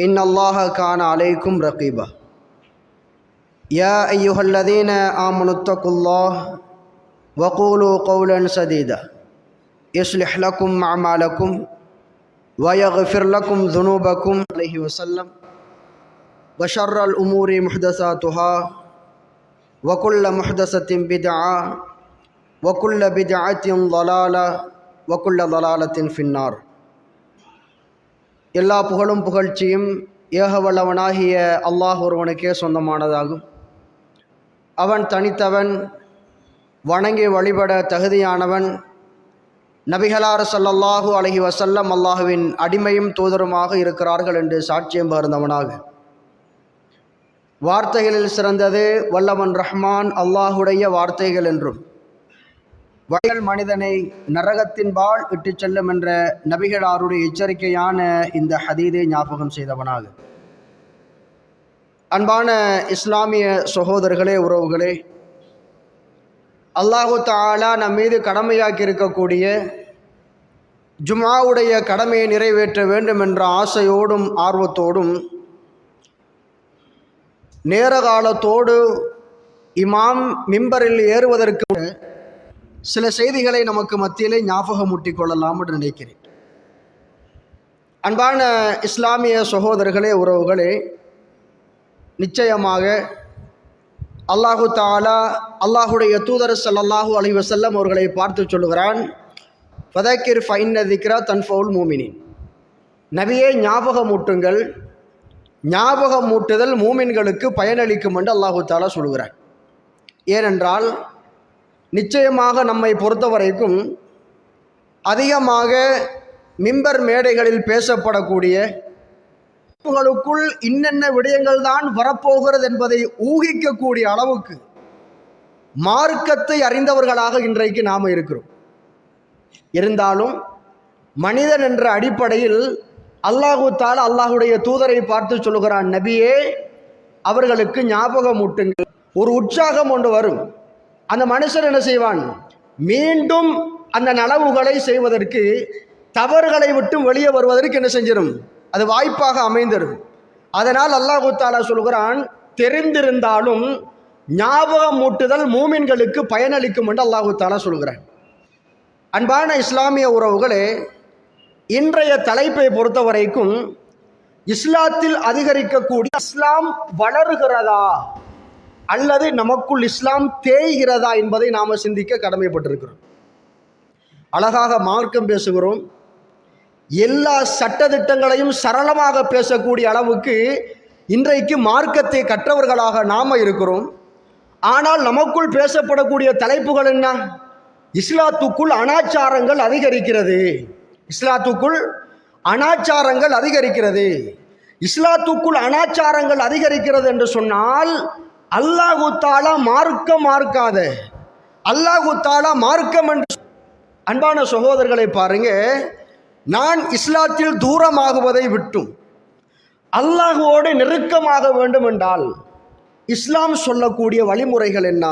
إن الله كان عليكم رقيبا. يا أيها الذين آمنوا اتقوا الله وقولوا قولا سديدا. يصلح لكم أعمالكم ويغفر لكم ذنوبكم. عليه وسلم. وشر الأمور محدثاتها وكل محدثة بدعة وكل بدعة ضلالة وكل ضلالة في النار. எல்லா புகழும் புகழ்ச்சியும் ஏகவல்லவனாகிய அல்லாஹ் ஒருவனுக்கே சொந்தமானதாகும். அவன் தனித்தவன் வணங்கி வழிபட தகுதியானவன் நபிகளார் சல்லல்லாஹூ அலஹி வசல்லம் அல்லாஹுவின் அடிமையும் தூதருமாக இருக்கிறார்கள் என்று சாட்சியம் பகிர்ந்தவனாக வார்த்தைகளில் சிறந்தது வல்லவன் ரஹ்மான் அல்லாஹுடைய வார்த்தைகள் என்றும். வயல் மனிதனை நரகத்தின் பால் இட்டுச் செல்லும் என்ற நபிகளாருடைய எச்சரிக்கையான இந்த ஹதீதை ஞாபகம் செய்தவனாக. அன்பான இஸ்லாமிய சகோதரர்களே உறவுகளே அல்லாஹு தாலா நம் மீது கடமையாக்கி இருக்கக்கூடிய ஜுமாவுடைய கடமையை நிறைவேற்ற வேண்டும் என்ற ஆசையோடும் ஆர்வத்தோடும் நேர காலத்தோடு இமாம் மிம்பரில் ஏறுவதற்கு சில செய்திகளை நமக்கு மத்தியிலே ஞாபகமூட்டிக் கொள்ளலாம் என்று நினைக்கிறேன். அன்பான இஸ்லாமிய சகோதரர்களே உறவுகளே நிச்சயமாக அல்லாஹு தாலா அல்லாஹுடைய தூதர் சல்லாஹூ அலி வசல்லம் அவர்களை பார்த்து சொல்கிறான் ஃபதக்கிர் ஃபைன் திக்ரா தன்ஃபவுல் மூமினின். நபியே ஞாபகமூட்டுங்கள் ஞாபகமூட்டுதல் மூமின்களுக்கு பயனளிக்கும் என்று அல்லாஹு தாலா சொல்கிறான் ஏனென்றால் நிச்சயமாக நம்மை பொறுத்த வரைக்கும் அதிகமாக மிம்பர் மேடைகளில் பேசப்படக்கூடிய உறுப்புகளுக்குள் இன்னென்ன விடயங்கள் தான் வரப்போகிறது என்பதை ஊகிக்கக்கூடிய அளவுக்கு மார்க்கத்தை அறிந்தவர்களாக இன்றைக்கு நாம் இருக்கிறோம். இருந்தாலும் மனிதன் என்ற அடிப்படையில் அல்லாஹு அல்லாஹுடைய தூதரை பார்த்து சொல்லுகிறான் நபியே அவர்களுக்கு ஞாபகம் ஊட்டுங்கள். ஒரு உற்சாகம் ஒன்று வரும். அந்த மனுஷன் என்ன செய்வான்? மீண்டும் அந்த நனவுகளை செய்வதற்கு தவறுகளை விட்டு வெளியே வருவதற்கு என்ன செஞ்சிடும் அது வாய்ப்பாக அமைந்திடும் அதனால் அல்லாஹு தாலா சொல்கிறான் தெரிந்திருந்தாலும் ஞாபகம் மூட்டுதல் மூமின்களுக்கு பயனளிக்கும் என்று அல்லாஹு தாலா சொல்கிறான் அன்பான இஸ்லாமிய உறவுகளே இன்றைய தலைப்பை பொறுத்த வரைக்கும் இஸ்லாத்தில் அதிகரிக்கக்கூடிய இஸ்லாம் வளருகிறதா? அல்லது நமக்குள் இஸ்லாம் தேய்கிறதா என்பதை நாம் சிந்திக்க கடமைப்பட்டிருக்கிறோம். அழகாக மார்க்கம் பேசுகிறோம். எல்லா சட்டத்திட்டங்களையும் சரளமாக பேசக்கூடிய அளவுக்கு இன்றைக்கு மார்க்கத்தை கற்றவர்களாக நாம் இருக்கிறோம். ஆனால் நமக்குள் பேசப்படக்கூடிய தலைப்புகள் என்ன? இஸ்லாத்துக்குள் அனாச்சாரங்கள் அதிகரிக்கிறது. இஸ்லாத்துக்குள் அனாச்சாரங்கள் அதிகரிக்கிறது. இஸ்லாத்துக்குள் அனாச்சாரங்கள் அதிகரிக்கிறது என்று சொன்னால் அல்லாஹு தாலா மார்க்க மார்க்காத. அல்லாஹு தாலா மார்க்கம் என்று அன்பான சகோதரர்களை பாருங்க நான் இஸ்லாத்தில் தூரமாகுவதை விட்டும். அல்லாஹுவோடு நெருக்கமாக வேண்டும் என்றால் இஸ்லாம் சொல்லக்கூடிய வழிமுறைகள் என்ன?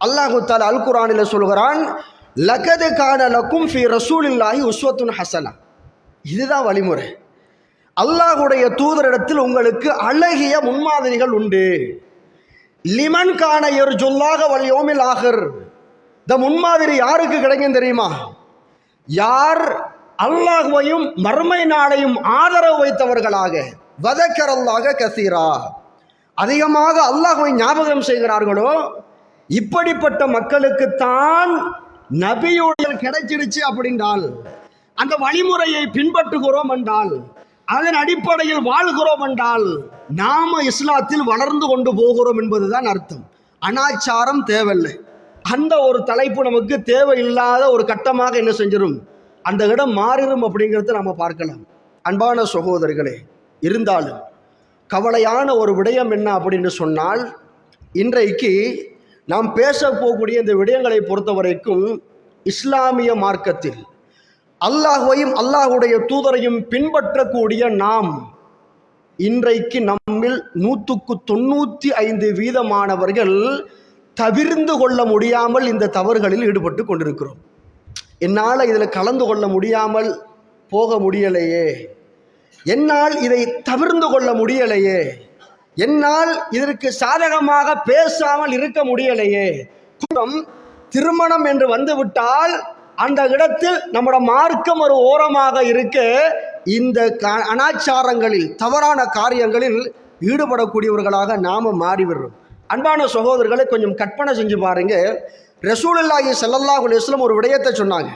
அல்லாஹு தாலா அல் குரானில் சொல்கிறான் லகது கான லக்கும் ஃபி ரசூலில்லாஹி உஸ்வத்துன் ஹசனா. இதுதான் வழிமுறை. அல்லாஹுடைய தூதரிடத்தில் உங்களுக்கு அழகிய முன்மாதிரிகள் உண்டு. லிமன் கான ஒரு சொல்லாக வல்யோமில் ஆகர். இந்த முன்மாதிரி யாருக்கு கிடைக்கும் தெரியுமா? யார் அல்லாஹுவையும் மறுமை நாளையும் ஆதரவு வைத்தவர்களாக? வதக்கரல்லாக கசீரா. அதிகமாக அல்லாஹுவை ஞாபகம் செய்கிறார்களோ? இப்படிப்பட்ட மக்களுக்குத்தான் நபியுடைய கிடைச்சிருச்சு அப்படின்றால் அந்த வழிமுறையை பின்பற்றுகிறோம் என்றால் அதன் அடிப்படையில் வாழ்கிறோம் என்றால் நாம இஸ்லாத்தில் வளர்ந்து கொண்டு போகிறோம் என்பதுதான் அர்த்தம். அனாச்சாரம் தேவையில்லை. அந்த ஒரு தலைப்பு நமக்கு தேவையில்லாத ஒரு கட்டமாக என்ன செஞ்சிடும் அந்த இடம் மாறிடும் அப்படிங்கிறத நம்ம பார்க்கலாம். அன்பான சகோதரர்களே இருந்தாலும் கவலையான ஒரு விடயம் என்ன அப்படின்னு சொன்னால் இன்றைக்கு நாம் பேச போகக்கூடிய இந்த விடயங்களை பொறுத்த வரைக்கும் இஸ்லாமிய மார்க்கத்தில் அல்லாஹையும் அல்லாஹுடைய தூதரையும் பின்பற்றக்கூடிய நாம் இன்றைக்கு நம்மில் நூற்றுக்கு தொண்ணூற்றி ஐந்து வீதமானவர்கள் தவிர்ந்து கொள்ள முடியாமல் இந்த தவறுகளில் ஈடுபட்டு கொண்டிருக்கிறோம். என்னால் இதில் கலந்து கொள்ள முடியாமல் போக முடியலையே. என்னால் இதை தவிர்ந்து கொள்ள முடியலையே. என்னால் இதற்கு சாதகமாக பேசாமல் இருக்க முடியலையே. குடும்பம் திருமணம் என்று வந்துவிட்டால் அந்த இடத்தில் நம்முடைய மார்க்கம் ஒரு ஓரமாக இருக்க. இந்த க- அனாச்சாரங்களில் தவறான காரியங்களில் ஈடுபடக்கூடியவர்களாக நாம மாறிவிடுறோம். அன்பான சகோதரர்களை கொஞ்சம் கற்பனை செஞ்சு பாருங்க. ரசூலில்லாஹி ஸல்லல்லாஹு இஸ்லம் ஒரு விடயத்தை சொன்னாங்க.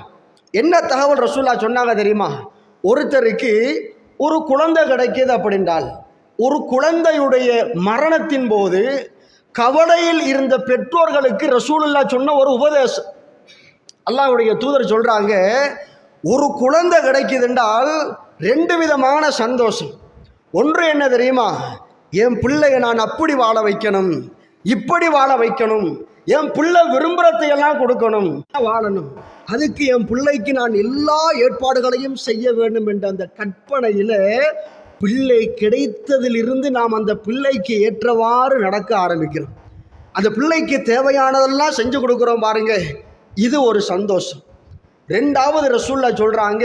என்ன தகவல் ரசூல்லா சொன்னாங்க தெரியுமா? ஒருத்தருக்கு ஒரு குழந்தை கிடைக்கிது அப்படின்றால் ஒரு குழந்தையுடைய மரணத்தின் போது கவலையில் இருந்த பெற்றோர்களுக்கு ரசூலுல்லா சொன்ன ஒரு உபதேசம். அல்லாவுடைய தூதர் சொல்கிறாங்க ஒரு குழந்தை கிடைக்குதுன்றால் ரெண்டு விதமான சந்தோஷம். ஒன்று என்ன தெரியுமா? என் பிள்ளைய நான் அப்படி வாழ வைக்கணும் இப்படி வாழ வைக்கணும் என் பிள்ளை விரும்புகிறதையெல்லாம் கொடுக்கணும் வாழணும். அதுக்கு என் பிள்ளைக்கு நான் எல்லா ஏற்பாடுகளையும் செய்ய வேண்டும் என்ற அந்த கற்பனையில் பிள்ளை கிடைத்ததிலிருந்து நாம் அந்த பிள்ளைக்கு ஏற்றவாறு நடக்க ஆரம்பிக்கிறோம். அந்த பிள்ளைக்கு தேவையானதெல்லாம் செஞ்சு கொடுக்குறோம் பாருங்கள் இது ஒரு சந்தோஷம். ரெண்டாவது ரசூல்லா சொல்கிறாங்க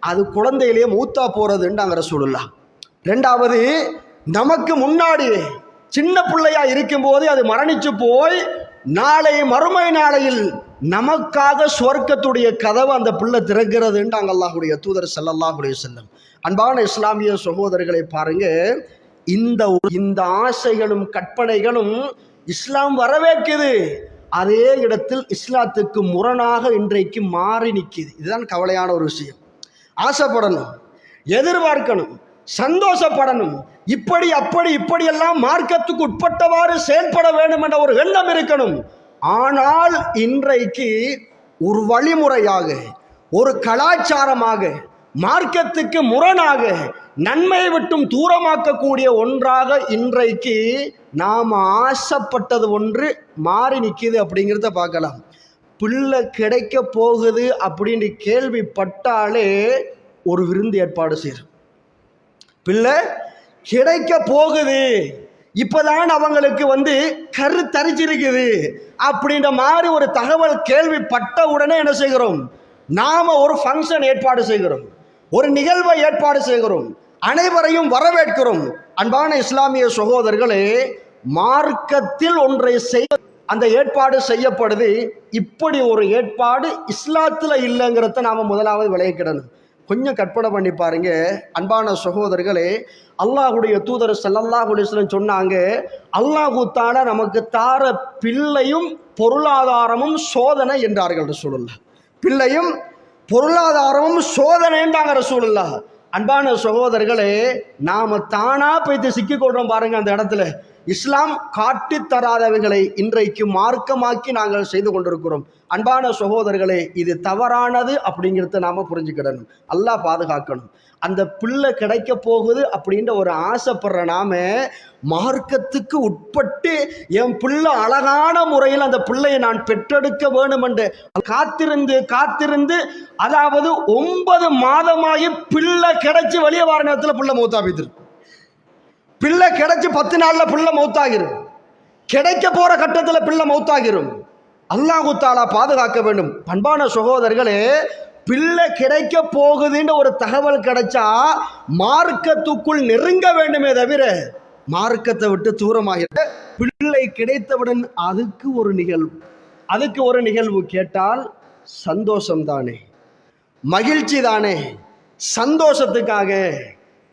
அது குழந்தையிலேயே மூத்தா போகிறதுன்றாங்க ரசூலுல்லா. ரெண்டாவது நமக்கு முன்னாடி சின்ன பிள்ளையா இருக்கும்போது அது மரணிச்சு போய் நாளை மறுமை நாளையில் நமக்காக சுவர்க்கத்துடைய கதவை அந்த பிள்ளை திறக்கிறதுன்றாங்க அல்லாஹுடைய தூதர் செல்லல்லாஹுடைய செல்லம் அன்பான இஸ்லாமிய சகோதரர்களை பாருங்க இந்த இந்த ஆசைகளும் கற்பனைகளும் இஸ்லாம் வரவேற்குது. அதே இடத்தில் இஸ்லாத்துக்கு முரணாக இன்றைக்கு மாறி நிற்கிது இதுதான் கவலையான ஒரு விஷயம். ஆசைப்படணும் எதிர்பார்க்கணும் சந்தோஷப்படணும். இப்படி அப்படி இப்படியெல்லாம் மார்க்கத்துக்கு உட்பட்டவாறு செயல்பட வேண்டும் என்ற ஒரு எண்ணம் இருக்கணும். ஆனால் இன்றைக்கு ஒரு வழிமுறையாக ஒரு கலாச்சாரமாக மார்க்கத்துக்கு முரணாக நன்மையை விட்டும் தூரமாக்கக்கூடிய ஒன்றாக இன்றைக்கு நாம் ஆசைப்பட்டது ஒன்று மாறி நிற்கிது அப்படிங்கிறத பார்க்கலாம். பிள்ளை கிடைக்க போகுது அப்படின்னு கேள்விப்பட்டாலே ஒரு விருந்து ஏற்பாடு செய்யும் பிள்ளை கிடைக்க போகுது. இப்போதான் அவங்களுக்கு வந்து கரு தரிச்சிருக்குது அப்படின்ற மாதிரி ஒரு தகவல் கேள்விப்பட்ட உடனே என்ன செய்கிறோம்? நாம் ஒரு ஃபங்க்ஷன் ஏற்பாடு செய்கிறோம். ஒரு நிகழ்வை ஏற்பாடு செய்கிறோம். அனைவரையும் வரவேற்கிறோம். அன்பான இஸ்லாமிய சகோதரர்களே மார்க்கத்தில் ஒன்றை செய்ய அந்த ஏற்பாடு செய்யப்படுது. இப்படி ஒரு ஏற்பாடு இஸ்லாத்தில் இல்லைங்கிறத நாம் முதலாவது விளையக்கிடணும் கொஞ்சம் கற்பனை பண்ணி பாருங்க. அன்பான சகோதரர்களே அல்லாஹுடைய தூதர் ஸல்லல்லாஹு சொன்னாங்க அல்லாஹு நமக்கு தார பிள்ளையும் பொருளாதாரமும் சோதனை என்றார்கள் சொல்லல பிள்ளையும் பொருளாதாரமும் சோதனைன்றாங்க ரசூலுல்லா அன்பான சகோதரர்களே நாம் தானாக போய்த்து சிக்கிக்கொள்கிறோம் பாருங்கள் அந்த இடத்துல. இஸ்லாம் காட்டி தராதவைகளை இன்றைக்கு மார்க்கமாக்கி நாங்கள் செய்து கொண்டிருக்கிறோம். அன்பான சகோதரர்களே இது தவறானது அப்படிங்கிறத நாம் புரிஞ்சுக்கிடணும். அல்லாஹ் பாதுகாக்கணும். அந்த பிள்ளை கிடைக்க போகுது அப்படின்ற ஒரு ஆசைப்படுற நாம மார்க்கத்துக்கு உட்பட்டு என் பிள்ளை அழகான முறையில் அந்த பிள்ளையை நான் பெற்றெடுக்க வேண்டும் என்று காத்திருந்து காத்திருந்து அதாவது ஒன்பது மாதமாகி பிள்ளை கிடைச்சி வெளியே வர நேரத்தில் பிள்ளை மூத்தாபித்திரு பிள்ளை கிடைச்சி பத்து நாளில் பிள்ளை மௌத்தாகிரும். கிடைக்க போகிற கட்டத்தில் பிள்ளை மௌத்தாகிரும். அல்லாஹு தாலா பாதுகாக்க வேண்டும். பண்பான சகோதரர்களே பிள்ளை கிடைக்க போகுதுன்ற ஒரு தகவல் கிடைச்சா மார்க்கத்துக்குள் நெருங்க வேண்டுமே தவிர மார்க்கத்தை விட்டு தூரமாக பிள்ளை கிடைத்தவுடன் அதுக்கு ஒரு நிகழ்வு. அதுக்கு ஒரு நிகழ்வு கேட்டால் சந்தோஷம் தானே மகிழ்ச்சி தானே சந்தோஷத்துக்காக.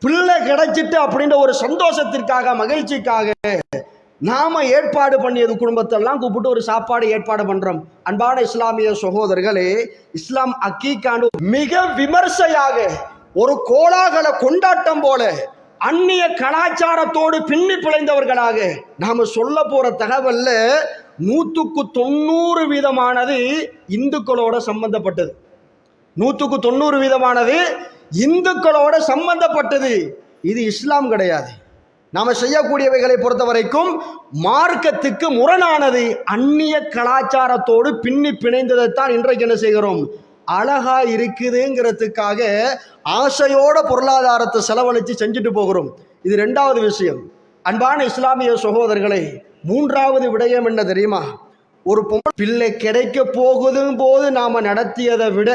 பிள்ளை கிடைச்சிட்டு அப்படின்ற ஒரு சந்தோஷத்திற்காக மகிழ்ச்சிக்காக நாம் ஏற்பாடு பண்ணியது குடும்பத்தெல்லாம் கூப்பிட்டு ஒரு சாப்பாடு ஏற்பாடு பண்ணுறோம் அன்பான இஸ்லாமிய சகோதரர்களே இஸ்லாம் அக்கீக்காண்டு மிக விமர்சையாக ஒரு கோலாகல கொண்டாட்டம் போல அந்நிய கலாச்சாரத்தோடு பின்னி பிழைந்தவர்களாக நாம் சொல்ல போகிற தகவலில் நூற்றுக்கு தொண்ணூறு வீதமானது இந்துக்களோட சம்பந்தப்பட்டது. நூற்றுக்கு தொண்ணூறு வீதமானது இந்துக்களோட சம்பந்தப்பட்டது. இது இஸ்லாம் கிடையாது. நாம் செய்யக்கூடியவைகளை பொறுத்த வரைக்கும் மார்க்கத்துக்கு முரணானது அந்நிய கலாச்சாரத்தோடு பின்னி பிணைந்ததைத்தான் இன்றைக்கு என்ன செய்கிறோம்? அழகா இருக்குதுங்கிறதுக்காக ஆசையோட பொருளாதாரத்தை செலவழித்து செஞ்சுட்டு போகிறோம். இது ரெண்டாவது விஷயம். அன்பான இஸ்லாமிய சகோதரர்களை மூன்றாவது விடயம் என்ன தெரியுமா? ஒரு பிள்ளை கிடைக்க போகுதும் போது நாம் நடத்தியதை விட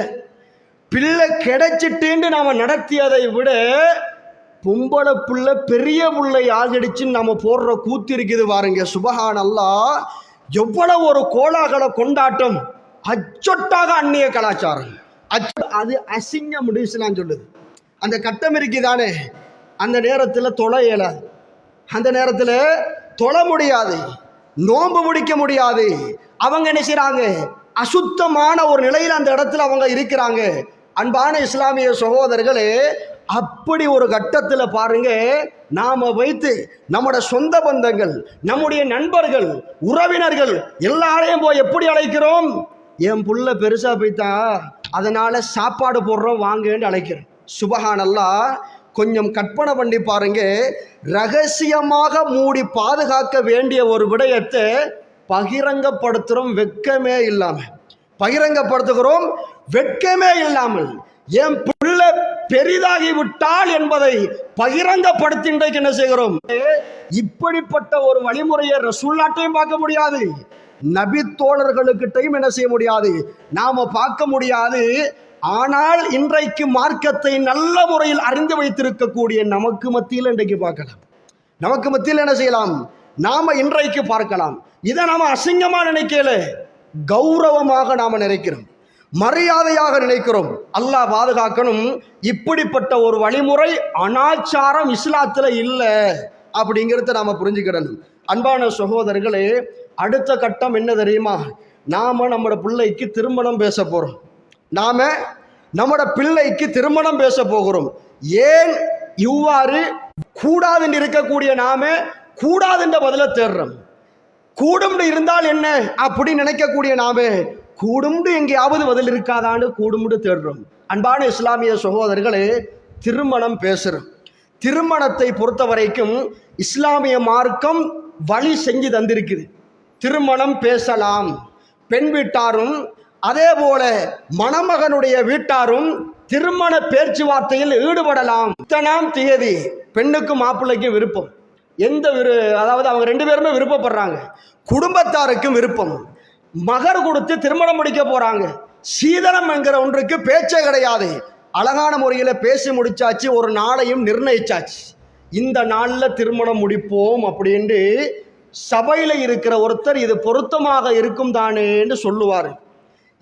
பிள்ளை கிடைச்சிட்டுன்னு நாம நடத்தியதை விட பொம்பளை புள்ள பெரிய புள்ளை ஆதடிச்சுன்னு நம்ம போடுற கூத்து இருக்குது பாருங்க. சுபஹான் அல்லாஹ் எவ்வளவு ஒரு கோலாகல கொண்டாட்டம். அச்சொட்டாக அந்நிய கலாச்சாரம். அச்ச அது அசிங்க முடிச்சுலாம் சொல்லுது. அந்த கட்டம் இருக்குதானே? அந்த நேரத்தில் தொலை இயலாது அந்த நேரத்தில் தொலை முடியாது. நோன்பு முடிக்க முடியாது. அவங்க என்ன செய்கிறாங்க அசுத்தமான ஒரு நிலையில் அந்த இடத்துல அவங்க இருக்கிறாங்க. அன்பான இஸ்லாமிய சகோதரர்களே அப்படி ஒரு கட்டத்தில் பாருங்க நாம வைத்து நம்முடைய சொந்த பந்தங்கள் நம்முடைய நண்பர்கள் உறவினர்கள் எல்லாரையும் போய் எப்படி அழைக்கிறோம்? என் புள்ள பெருசா போய்த்தா அதனால சாப்பாடு போடுறோம் வாங்கன்னு அழைக்கிறேன். சுபகானல்லா கொஞ்சம் கற்பனை பண்ணி பாருங்க ரகசியமாக மூடி பாதுகாக்க வேண்டிய ஒரு விடயத்தை பகிரங்கப்படுத்துகிறோம் வெட்கமே இல்லாமல் பகிரங்கப்படுத்துகிறோம் வெட்கமே இல்லாமல். என் பெரிதாகி விட்டால் என்பதை பகிரங்கப்படுத்தி இன்றைக்கு என்ன செய்கிறோம்? இப்படிப்பட்ட ஒரு வழிமுறையை ரசூல்லாட்டையும் பார்க்க முடியாது. நபி தோழர்களுக்கிட்டையும் என்ன செய்ய முடியாது. நாம பார்க்க முடியாது. ஆனால் இன்றைக்கு மார்க்கத்தை நல்ல முறையில் அறிந்து வைத்திருக்கக்கூடிய நமக்கு மத்தியில் இன்றைக்கு பார்க்கலாம். நமக்கு மத்தியில் என்ன செய்யலாம்? நாம இன்றைக்கு பார்க்கலாம். இதை நாம அசிங்கமா நினைக்கல. கௌரவமாக நாம நினைக்கிறோம். மரியாதையாக நினைக்கிறோம். அல்லாஹ் பாதுகாக்கணும். இப்படிப்பட்ட ஒரு வழிமுறை அனாச்சாரம் இஸ்லாத்தில் இல்லை அப்படிங்கிறத நாம் புரிஞ்சுக்கிடணும். அன்பான சகோதரர்களே அடுத்த கட்டம் என்ன தெரியுமா? நாம் நம்மளோட பிள்ளைக்கு திருமணம் பேச போகிறோம் நாம் நம்மளோட பிள்ளைக்கு திருமணம் பேச போகிறோம். ஏன் இவ்வாறு கூடாதுன்னு இருக்கக்கூடிய நாம கூடாதுன்ற பதில தேடுறோம். கூடும்னு இருந்தால் என்ன? அப்படின்னு நினைக்கக்கூடிய நாம கூடும்டு எங்கேயாவது பதில் இருக்காதான்னு கூடும்டு தேடுறோம். அன்பான இஸ்லாமிய சகோதரர்களே திருமணம் பேசுகிறோம் திருமணத்தை பொறுத்த வரைக்கும் இஸ்லாமிய மார்க்கம் வழி செஞ்சு தந்திருக்குது. திருமணம் பேசலாம். பெண் வீட்டாரும் அதே போல மணமகனுடைய வீட்டாரும் திருமண பேச்சுவார்த்தையில் ஈடுபடலாம். இத்தனாம் தேதி பெண்ணுக்கும் மாப்பிள்ளைக்கும் விருப்பம். எந்த விரு அதாவது அவங்க ரெண்டு பேருமே விருப்பப்படுறாங்க. குடும்பத்தாருக்கும் விருப்பம். மகர் கொடுத்து திருமணம் முடிக்க போகிறாங்க சீதனம் என்கிற ஒன்றுக்கு பேச்சே கிடையாது. அழகான முறையில் பேசி முடிச்சாச்சு ஒரு நாளையும் நிர்ணயிச்சாச்சு. இந்த நாளில் திருமணம் முடிப்போம் அப்படின்ட்டு சபையில் இருக்கிற ஒருத்தர் இது பொருத்தமாக இருக்கும் தானேன்னு சொல்லுவார்.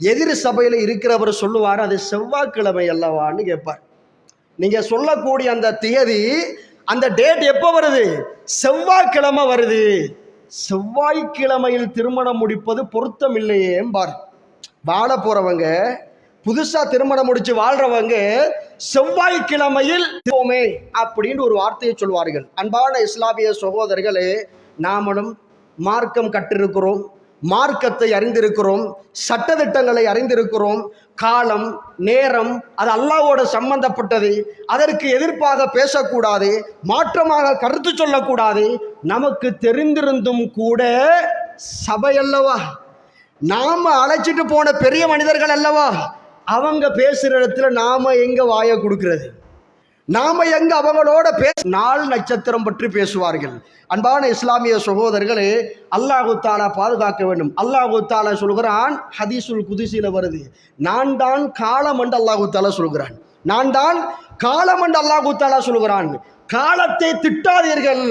எதிர் சபையில் இருக்கிறவர் சொல்லுவார் அது செவ்வாய்க்கிழமை அல்லவான்னு கேட்பார். நீங்கள் சொல்லக்கூடிய அந்த தேதி அந்த டேட் எப்போ வருது? செவ்வாய்க்கிழமை வருது. செவ்வாய்க்கிழமையில் திருமணம் முடிப்பது பொருத்தம் இல்லையேம்பார் வாழ போறவங்க புதுசா திருமணம் முடிச்சு வாழ்றவங்க செவ்வாய்க்கிழமையில் போமே அப்படின்னு ஒரு வார்த்தையை சொல்வார்கள். அன்பான இஸ்லாமிய சகோதரர்களே நாமளும் மார்க்கம் கற்றிருக்கிறோம். மார்க்கத்தை அறிந்திருக்கிறோம் சட்டத்திட்டங்களை அறிந்திருக்கிறோம் காலம் நேரம் அது அல்லாவோட சம்பந்தப்பட்டது. அதற்கு எதிர்ப்பாக பேசக்கூடாது மாற்றமாக கருத்து சொல்லக்கூடாது. நமக்கு தெரிந்திருந்தும் கூட சபை அல்லவா? நாம் அழைச்சிட்டு போன பெரிய மனிதர்கள் அல்லவா? அவங்க பேசுகிற இடத்துல நாம் எங்கே வாயை கொடுக்கிறது? நாம எங்க அவங்களோட பே நாள் நட்சத்திரம் பற்றி பேசுவார்கள். அன்பான இஸ்லாமிய சகோதரர்களே அல்லாஹு தாலா பாதுகாக்க வேண்டும். அல்லாஹு தாலா சொல்கிறான் ஹதீசுல் குதிசில வருது. நான் தான் காலம் என்று அல்லாஹு தாலா சொல்கிறான். நான் தான் காலம் என்று அல்லாஹு தாலா சொல்கிறான். காலத்தை திட்டாதீர்கள்.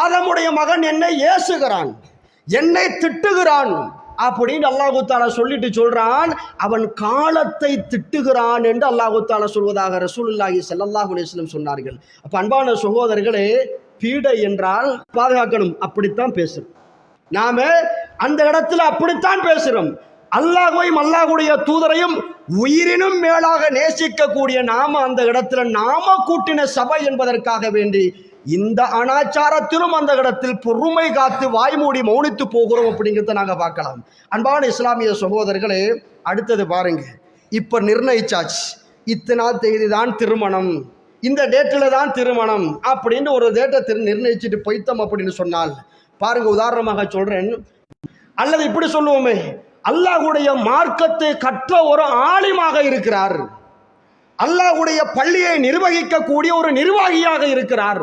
ஆதமுடைய மகன் என்னை ஏசுகிறான். என்னை திட்டுகிறான். அப்படின்னு அல்லாஹு தாலா சொல்லிட்டு சொல்றான். அவன் காலத்தை திட்டுகிறான் என்று அல்லாஹு தாலா சொல்வதாக ரசூலுல்லாஹி ஸல்லல்லாஹு அலிஸ்லம் சொன்னார்கள். அப்ப அன்பான சகோதரர்களே பீடை என்றால் பாதுகாக்கணும் அப்படித்தான் பேசுகிறோம் நாம அந்த இடத்துல அப்படித்தான் பேசுறோம். அல்லாஹையும் அல்லாஹுடைய தூதரையும் உயிரினும் மேலாக நேசிக்கக்கூடிய நாம அந்த இடத்துல நாம கூட்டின சபை என்பதற்காக வேண்டி இந்த அனாச்சாரத்திலும் அந்த இடத்தில் பொறுமை காத்து வாய்மூடி மௌனித்து போகிறோம் அப்படிங்கிறத நாங்கள் பார்க்கலாம். அன்பான இஸ்லாமிய சகோதரர்களே அடுத்தது பாருங்க. இப்போ நிர்ணயிச்சாச்சு. இத்தனா தேதி தான் திருமணம். இந்த டேட்டில் தான் திருமணம் அப்படின்னு ஒரு டேட்டை திரு நிர்ணயிச்சுட்டு போய்த்தோம் அப்படின்னு சொன்னால் பாருங்க உதாரணமாக சொல்கிறேன் அல்லது இப்படி சொல்லுவோமே அல்லாஹுடைய மார்க்கத்தை கற்ற ஒரு ஆலிமாக இருக்கிறார். அல்லாஹ்வுடைய பள்ளியை நிர்வகிக்கக்கூடிய ஒரு நிர்வாகியாக இருக்கிறார்.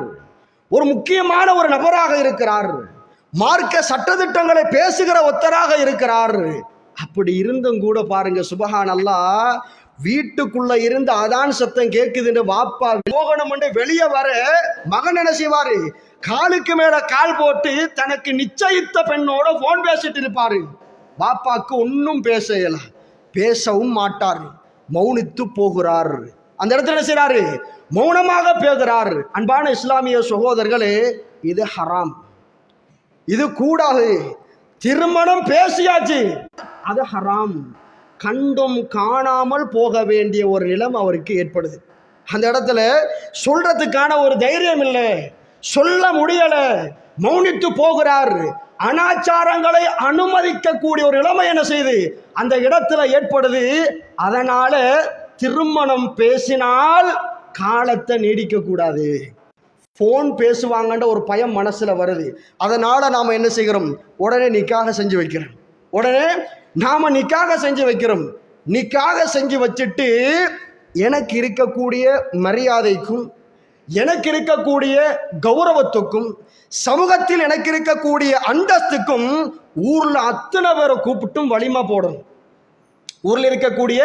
ஒரு முக்கியமான ஒரு நபராக இருக்கிறார். மார்க்க சட்டதிட்டங்களை பேசுகிற ஒத்தராக இருக்கிறார். அப்படி இருந்தும் கூட பாருங்க சுபஹான் அல்லா வீட்டுக்குள்ள இருந்து அதான் சத்தம் கேட்குதுன்னு வாப்பா போகணும் வெளியே வர மகன் என்ன செய்வாரு? காலுக்கு மேல கால் போட்டு தனக்கு நிச்சயித்த பெண்ணோட போன் பேசிட்டு இருப்பாரு. பாப்பாக்கு ஒன்றும் பேச பேசவும் மாட்டார் மௌனித்து போகிறார். அந்த இடத்துல என்ன செய்கிறாரு மௌனமாக பேசுகிறார். அன்பான இஸ்லாமிய சகோதரர்களே இது ஹராம். இது கூடாது. திருமணம் பேசியாச்சு. அது ஹராம். கண்டும் காணாமல் போக வேண்டிய ஒரு நிலம் அவருக்கு ஏற்படுது. அந்த இடத்துல சொல்றதுக்கான ஒரு தைரியம் இல்லை. சொல்ல முடியல. மௌனித்து போகிறார். அனாச்சாரங்களை அனுமதிக்கக்கூடிய ஒரு நிலைமை என்ன செய்யுது அந்த இடத்துல ஏற்படுது. அதனால திருமணம் பேசினால் காலத்தை நீடிக்க கூடாது. ஃபோன் பேசுவாங்கன்ற ஒரு பயம் மனசில் வருது. அதனால் நாம் என்ன செய்கிறோம்? உடனே நிக்காக செஞ்சு வைக்கிறோம். உடனே நாம் நிக்காக செஞ்சு வைக்கிறோம். நிக்காக செஞ்சு வச்சுட்டு எனக்கு இருக்கக்கூடிய மரியாதைக்கும் எனக்கு இருக்கக்கூடிய கௌரவத்துக்கும் சமூகத்தில் எனக்கு இருக்கக்கூடிய அந்தஸ்துக்கும் ஊரில் அத்தனை பேரை கூப்பிட்டும் வலிமா போடணும். ஊரில் இருக்கக்கூடிய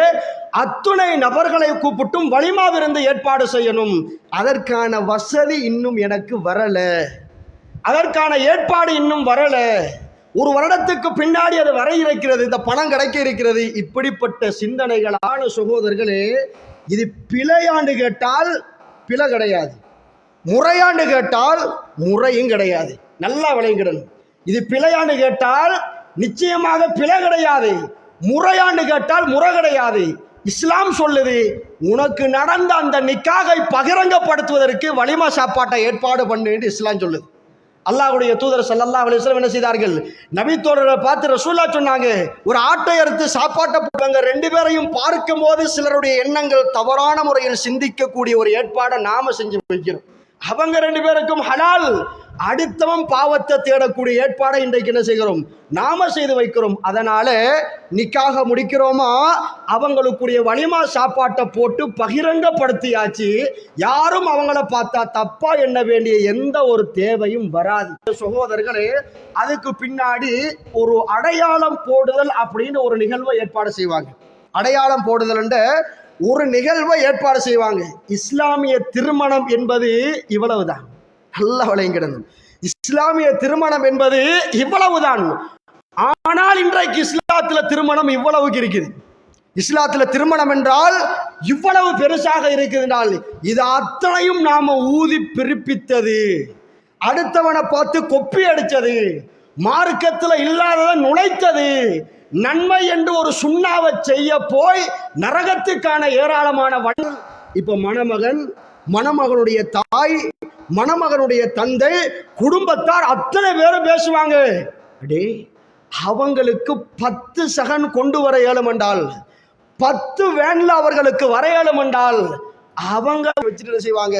அத்துணை நபர்களை கூப்பிட்டும் வலிமாவிருந்து ஏற்பாடு செய்யணும். அதற்கான வசதி இன்னும் எனக்கு வரல. அதற்கான ஏற்பாடு இன்னும் வரல. ஒரு வருடத்துக்கு பின்னாடி அது வர இருக்கிறது இந்த பணம் கிடைக்க இருக்கிறது. இப்படிப்பட்ட சிந்தனைகளான சகோதரர்களே இது பிழையாண்டு கேட்டால் பிழை கிடையாது. முறையாண்டு கேட்டால் முறையும் கிடையாது. நல்லா விளைங்கிடணும். இது பிழையாண்டு கேட்டால் நிச்சயமாக பிழை கிடையாது. முறையாண்டு கேட்டால் முறை கிடையாது இஸ்லாம் சொல்லுது உனக்கு நடந்த அந்த நிக்காகை பகிரங்கப்படுத்துவதற்கு வலிமா சாப்பாட்டை ஏற்பாடு பண்ணு என்று இஸ்லாம் சொல்லுது. அல்லாஹுடைய தூதர் ஸல்லல்லாஹு அலிஸ்லாம் என்ன செய்தார்கள்? நபி பார்த்து ரசூல்லா சொன்னாங்க ஒரு ஆட்டை அறுத்து சாப்பாட்டை போட்டாங்க ரெண்டு பேரையும் பார்க்கும்போது சிலருடைய எண்ணங்கள் தவறான முறையில் சிந்திக்கக்கூடிய ஒரு ஏற்பாடை நாம செஞ்சு வைக்கிறோம் அவங்க ரெண்டு பேருக்கும் ஹலால். அடுத்தவன் பாவத்தை தேடக்கூடிய ஏற்பாடை இன்றைக்கு என்ன செய்கிறோம்? நாம செய்து வைக்கிறோம். அதனால நிக்காக முடிக்கிறோமா? அவங்களுக்குரிய வலிமா சாப்பாட்டை போட்டு பகிரங்கப்படுத்தியாச்சு. யாரும் அவங்கள பார்த்தா தப்பா எண்ண வேண்டிய எந்த ஒரு தேவையும் வராது. சகோதரர்களே அதுக்கு பின்னாடி ஒரு அடையாளம் போடுதல் அப்படின்னு ஒரு நிகழ்வை ஏற்பாடு செய்வாங்க. அடையாளம் போடுதல் ஒரு நிகழ்வை ஏற்பாடு செய்வாங்க. இஸ்லாமிய திருமணம் என்பது இவ்வளவுதான். நல்லா விளைங்கிடணும் இஸ்லாமிய திருமணம் என்பது இவ்வளவுதான். ஆனால் இன்றைக்கு இஸ்லாத்துல திருமணம் இவ்வளவுக்கு இருக்குது. இஸ்லாத்துல திருமணம் என்றால் இவ்வளவு பெருசாக இருக்குது என்றால் இது அத்தனையும் நாம ஊதி பிரிப்பித்தது. அடுத்தவனை பார்த்து கொப்பி அடிச்சது மார்க்கத்துல இல்லாததை நுழைத்தது. நன்மை என்று ஒரு சுண்ணாவை செய்ய போய் நரகத்துக்கான ஏராளமான வழி. இப்ப மணமகன் மணமகனுடைய தாய் மணமகனுடைய தந்தை குடும்பத்தார் அத்தனை பேரும் பேசுவாங்க. அடே அவங்களுக்கு பத்து சகன் கொண்டு வர இயலும் என்றால் பத்து வேன்ல அவர்களுக்கு வர இயலும் என்றால் அவங்க வச்சுட்டு என்ன செய்வாங்க?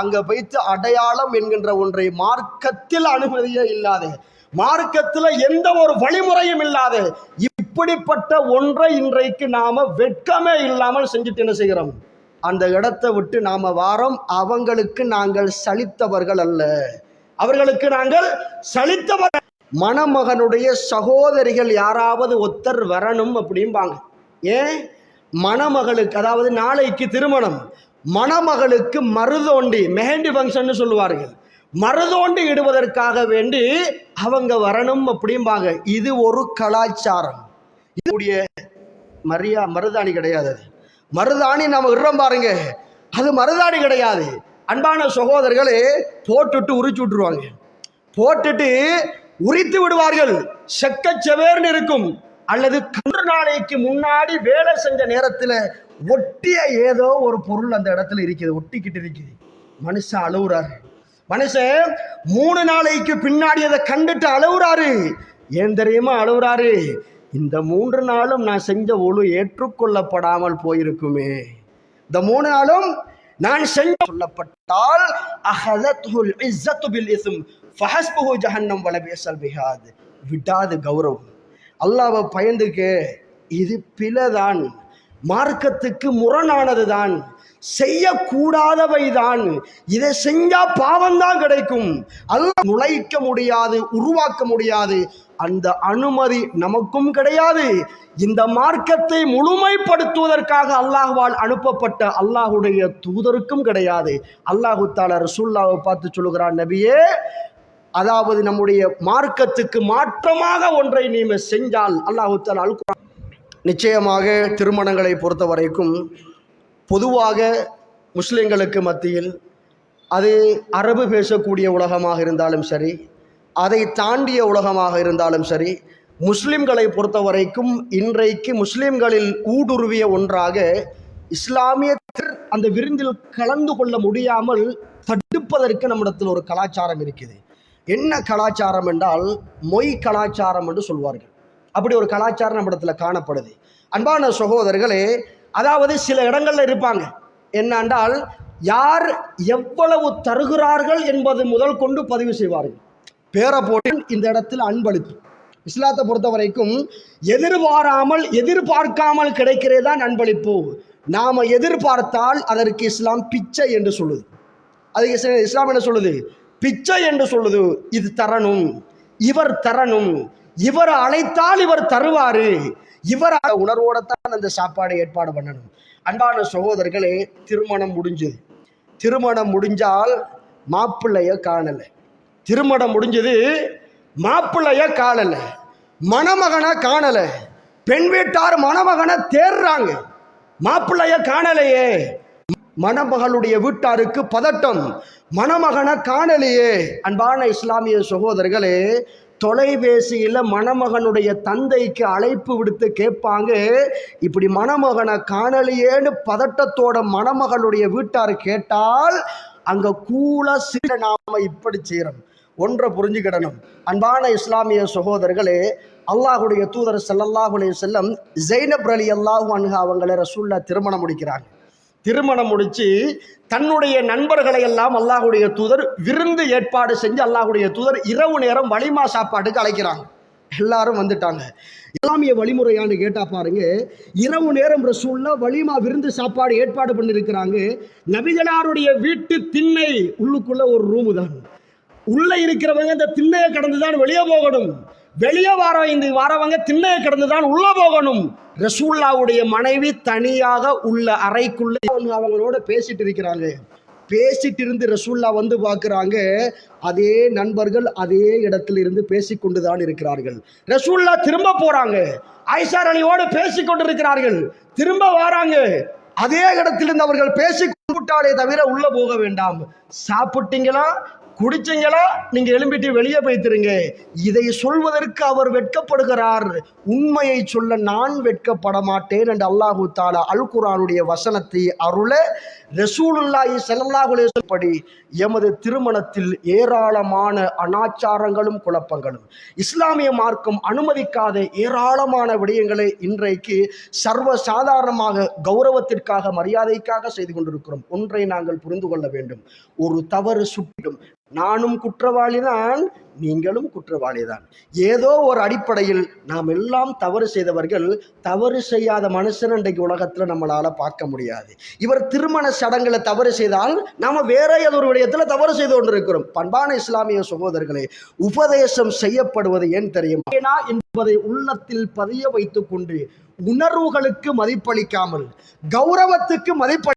அங்க வைத்து அடையாளம் என்கின்ற ஒன்றை மார்க்கத்தில் அனுமதியே இல்லாது மார்க்கத்தில் எந்த ஒரு வழிமுறையும் இல்லாது இப்படிப்பட்ட ஒன்றை இன்றைக்கு நாம வெட்கமே இல்லாமல் செஞ்சுட்டு என்ன செய்கிறோம்? அந்த இடத்தை விட்டு நாம வாரோம். அவங்களுக்கு நாங்கள் சலித்தவர்கள் அல்ல. அவர்களுக்கு நாங்கள் சலித்தவர் மணமகனுடைய சகோதரிகள் யாராவது ஒத்தர் வரணும் அப்படிம்பாங்க. ஏன்? மணமகளுக்கு அதாவது நாளைக்கு திருமணம். மணமகளுக்கு மருதோண்டி மெஹண்டி ஃபங்க்ஷன் சொல்லுவார்கள். மருதோண்டி இடுவதற்காக வேண்டி அவங்க வரணும் அப்படிம்பாங்க. இது ஒரு கலாச்சாரம். இதுடைய மரியா மருதாணி கிடையாது அது. மருதாணி நம்ம விடுறோம் பாருங்க. அது மருதாணி கிடையாது. அன்பான சகோதரர்களே போட்டுட்டு உரிச்சு விட்டுருவாங்க. போட்டுட்டு உரித்து விடுவார்கள். செக்க செவேர்னு இருக்கும். அல்லது கன்று நாளைக்கு முன்னாடி வேலை செஞ்ச நேரத்தில் ஒட்டிய ஏதோ ஒரு பொருள் அந்த இடத்துல இருக்குது. ஒட்டிக்கிட்டு இருக்குது. மனுஷன் அழுவுறாரு. மனுஷன் மூணு நாளைக்கு பின்னாடி அதை கண்டுட்டு அழுவுறாரு. ஏன் தெரியுமா? அழுவுறாரு. இந்த மூன்று நாளும் நான் செஞ்ச ஒழு ஏற்றுக்கொள்ளப்படாமல் போயிருக்குமே. இந்த மூணு நாளும் நான் செஞ்ச சொல்லப்பட்டால் அஹதத்துல் இஸ்ஸத்து பில் இஸ்ம் ஃபஹஸ்புஹு ஜஹன்னம் வலபியஸல் பிஹாத். விடாது கௌரவம். அல்லாவை பயந்துக்கு இது பிலதான் மார்க்கத்துக்கு முரணானது தான் செய்யக்கூடாதவை தான் இதை செஞ்சா பாவம்தான் கிடைக்கும். அல்லாஹ் நுழைக்க முடியாது உருவாக்க முடியாது. அந்த அனுமதி நமக்கும் கிடையாது. இந்த மார்க்கத்தை முழுமைப்படுத்துவதற்காக அல்லாஹ்வால் அனுப்பப்பட்ட அல்லாஹுடைய தூதருக்கும் கிடையாது. அல்லாஹு தாலா ரசூல்லாவை பார்த்து சொல்லுகிறான் நபியே அதாவது நம்முடைய மார்க்கத்துக்கு மாற்றமாக ஒன்றை நீங்க செஞ்சால் அல்லாஹு தாலா நிச்சயமாக திருமணங்களை பொறுத்த வரைக்கும் பொதுவாக முஸ்லிம்களுக்கு மத்தியில் அது அரபு பேசக்கூடிய உலகமாக இருந்தாலும் சரி அதை தாண்டிய உலகமாக இருந்தாலும் சரி முஸ்லிம்களை பொறுத்த வரைக்கும் இன்றைக்கு முஸ்லிம்களில் ஊடுருவிய ஒன்றாக இஸ்லாமிய அந்த விருந்தில் கலந்து கொள்ள முடியாமல் தடுப்பதற்கு நம்மிடத்தில் ஒரு கலாச்சாரம் இருக்குது என்ன கலாச்சாரம் என்றால் மொய் கலாச்சாரம் என்று சொல்வார்கள். அப்படி ஒரு கலாச்சாரம் நம்மிடத்தில் காணப்படுது. அன்பான சகோதரர்களே அதாவது சில இடங்களில் இருப்பாங்க. என்னென்றால் யார் எவ்வளவு தருகிறார்கள் என்பது முதல் கொண்டு பதிவு செய்வார்கள். பேரை போட்டு இந்த இடத்தில் அன்பளிப்பு. இஸ்லாத்தை பொறுத்த வரைக்கும் எதிர்பாராமல் எதிர்பார்க்காமல் கிடைக்கிறதா அன்பளிப்பு. நாம் எதிர்பார்த்தால் அதற்கு இஸ்லாம் பிச்சை என்று சொல்லுது. அதுக்கு இஸ்லாம் என்ன சொல்லுது? பிச்சை என்று சொல்லுது. இது தரணும். இவர் தரணும். இவர் அழைத்தால் இவர் தருவார். இவர் உணர்வோடத்தான் அந்த சாப்பாடை ஏற்பாடு பண்ணணும். அன்பான சகோதரர்களே திருமணம் முடிஞ்சது. திருமணம் முடிஞ்சால் மாப்பிள்ளைய காணலை. திருமணம் முடிஞ்சது மாப்பிள்ளைய காணல மணமகனை காணலை பெண் வீட்டார் மணமகனை தேர்றாங்க. மாப்பிள்ளைய காணலையே. மணமகளுடைய வீட்டாருக்கு பதட்டம் மணமகனை காணலையே. அன்பான இஸ்லாமிய சகோதரர்களே தொலைபேசியில் மணமகனுடைய தந்தைக்கு அழைப்பு விடுத்து கேட்பாங்க இப்படி மணமகனை காணலையேன்னு பதட்டத்தோட மணமகளுடைய வீட்டார் கேட்டால் அங்கே கூல சில நாம இப்படி செய்கிறோம் ஒன்றை புரிஞ்சுக்கிடணும். அன்பான இஸ்லாமிய சகோதரர்களே அல்லாஹுடைய தூதர் ஸல்லல்லாஹு செல்லம் ஜெய்னப் அலி அல்லாஹு அன்ஹா அவங்களை ரசூல்லா திருமணம் முடிக்கிறாங்க. திருமணம் முடித்து தன்னுடைய நண்பர்களை எல்லாம் அல்லாஹுடைய தூதர் விருந்து ஏற்பாடு செஞ்சு அல்லாஹுடைய தூதர் இரவு நேரம் வலிமா சாப்பாட்டுக்கு அழைக்கிறாங்க. எல்லாரும் வந்துட்டாங்க. இஸ்லாமிய வழிமுறையான்னு கேட்டா பாருங்க இரவு நேரம் ரசூல்ல வலிமா விருந்து சாப்பாடு ஏற்பாடு பண்ணியிருக்கிறாங்க நபிகளாருடைய வீட்டு திண்ணை உள்ளுக்குள்ள ஒரு ரூமு தான். உள்ளே இருக்கிறவங்க இந்த திண்ணையை கடந்து தான் வெளியே போகணும். வெளியே வர இந்த வரவங்க திண்ணையை கடந்து தான் உள்ளே போகணும். ரசூல்லாவுடைய மனைவி தனியாக உள்ள அறைக்குள்ளே அவங்க அவங்களோட பேசிட்டு இருக்கிறாங்க. பேசிட்டு இருந்து ரசூல்லா வந்து பார்க்குறாங்க அதே நண்பர்கள் அதே இடத்துல இருந்து பேசிக்கொண்டு தான் இருக்கிறார்கள். ரசூல்லா திரும்ப போகிறாங்க ஐசார் அலியோடு பேசிக்கொண்டு இருக்கிறார்கள் திரும்ப வராங்க. அதே இடத்திலிருந்து அவர்கள் பேசி விட்டாலே தவிர உள்ள போக வேண்டாம். சாப்பிட்டீங்களா? குடிச்சிங்களா? நீங்க எழும்பிட்டு வெளியே போய்த்திருங்க இதை சொல்வதற்கு அவர் வெட்கப்படுகிறார். உண்மையை சொல்ல நான் வெட்கப்பட மாட்டேன் என்று அல்லாஹு தாலா அல் குரானுடைய வசனத்தை அருள ரசூலுல்லாஹி ஸல்லல்லாஹு எமது திருமணத்தில் ஏராளமான அனாச்சாரங்களும் குழப்பங்களும். இஸ்லாமிய மார்க்கம் அனுமதிக்காத ஏராளமான விடயங்களை இன்றைக்கு சர்வ சாதாரணமாக கௌரவத்திற்காக மரியாதைக்காக செய்து கொண்டிருக்கிறோம். ஒன்றை நாங்கள் புரிந்து கொள்ள வேண்டும். ஒரு தவறு சுட்டிடும். நானும் குற்றவாளிதான் நீங்களும் குற்றவாளிதான். ஏதோ ஒரு அடிப்படையில் நாம் எல்லாம் தவறு செய்தவர்கள் தவறு செய்யாத மனுஷன் இன்றைக்கு உலகத்தில் நம்மளால் பார்க்க முடியாது. இவர் திருமண சடங்குல தவறு செய்தால் நாம வேற ஏதோ ஒரு விடயத்தில் தவறு செய்து கொண்டிருக்கிறோம். பண்பான இஸ்லாமிய சகோதரர்களே உபதேசம் செய்யப்படுவது ஏன் தெரியும்? ஏனா என்பதை உள்ளத்தில் பதிய வைத்துக் கொண்டு உணர்வுகளுக்கு மதிப்பளிக்காமல் கௌரவத்துக்கு மதிப்பளி